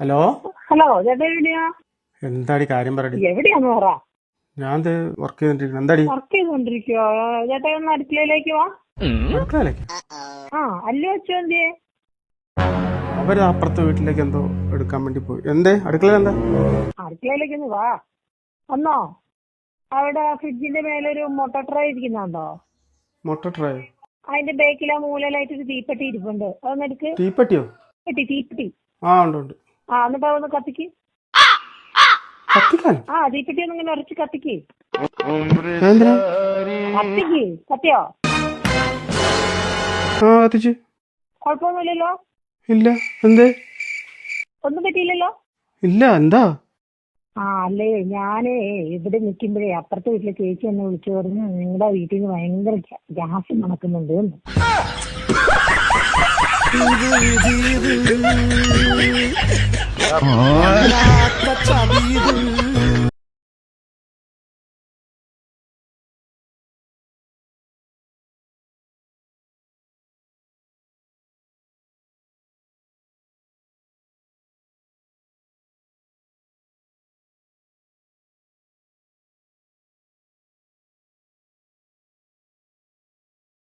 Hello? Hello ചേട്ടാ എവിടെയാ? എന്താടി കാര്യം പറയടി? എവിടെയാന്ന് പറ ഞാൻ വർക്ക് ചെയ്തോണ്ടിരിക്കുന്നു. എന്താടി? വർക്ക് ചെയ്തോണ്ടിരിക്കോ ചേട്ടാ ഒന്ന് അടുക്കളയിലേക്ക് വാ. അടുക്കളയിലേക്ക്? ആ അല്ലു അച്ഛൻ അവർ അപ്പുറത്തെ വീട്ടിലേക്ക് എന്തോ എടുക്കാൻ വേണ്ടി പോയി. എന്തേ? അടുക്കളയിൽ എന്താ അടുക്കളയിലേക്ക് ഒന്ന് വാ. വന്നോ? അവിടെ ഫ്രിഡ്ജിന്റെ മേലൊരു മുട്ട ട്രൈ ഇരിക്കുന്നുണ്ടോ? മുട്ട ട്രൈ? അതിന്റെ ബേക്കിലെ മൂലയിലായിട്ട് ഒരു തീപ്പെട്ടി ഇരിപ്പുണ്ട്. അതൊന്നെടുക്ക് തീപ്പെട്ടിയോ? തീപ്പെട്ടി. ആ ഉണ്ട് ഉണ്ട്. ആ എന്നിട്ട് ഒന്ന് കത്തിക്ക്. കത്തിക്കാൻ? ആ തീപ്പെട്ടി ഒന്ന് ഇങ്ങനെ ഉരച്ച് കത്തിക്ക്. എന്തിനാ കത്തിക്ക്. കത്തിയോ? ആ കത്തിച്ച്. കുഴപ്പമൊന്നുമില്ലല്ലോ? ഇല്ല. എന്തേ? ഒന്നും പറ്റിയില്ലല്ലോ? ഇല്ല എന്താ? ആ അല്ലേ ഞാനേ ഇവിടെ നിൽക്കുമ്പോഴേ അപ്പുറത്തെ വീട്ടിലെ ചേച്ചി എന്നെ വിളിച്ചു പറഞ്ഞു നിങ്ങളുടെ വീട്ടിൽ നിന്ന് ഭയങ്കര ഗ്യാ- ഗ്യാസ് മണക്കുന്നുണ്ട് Oh.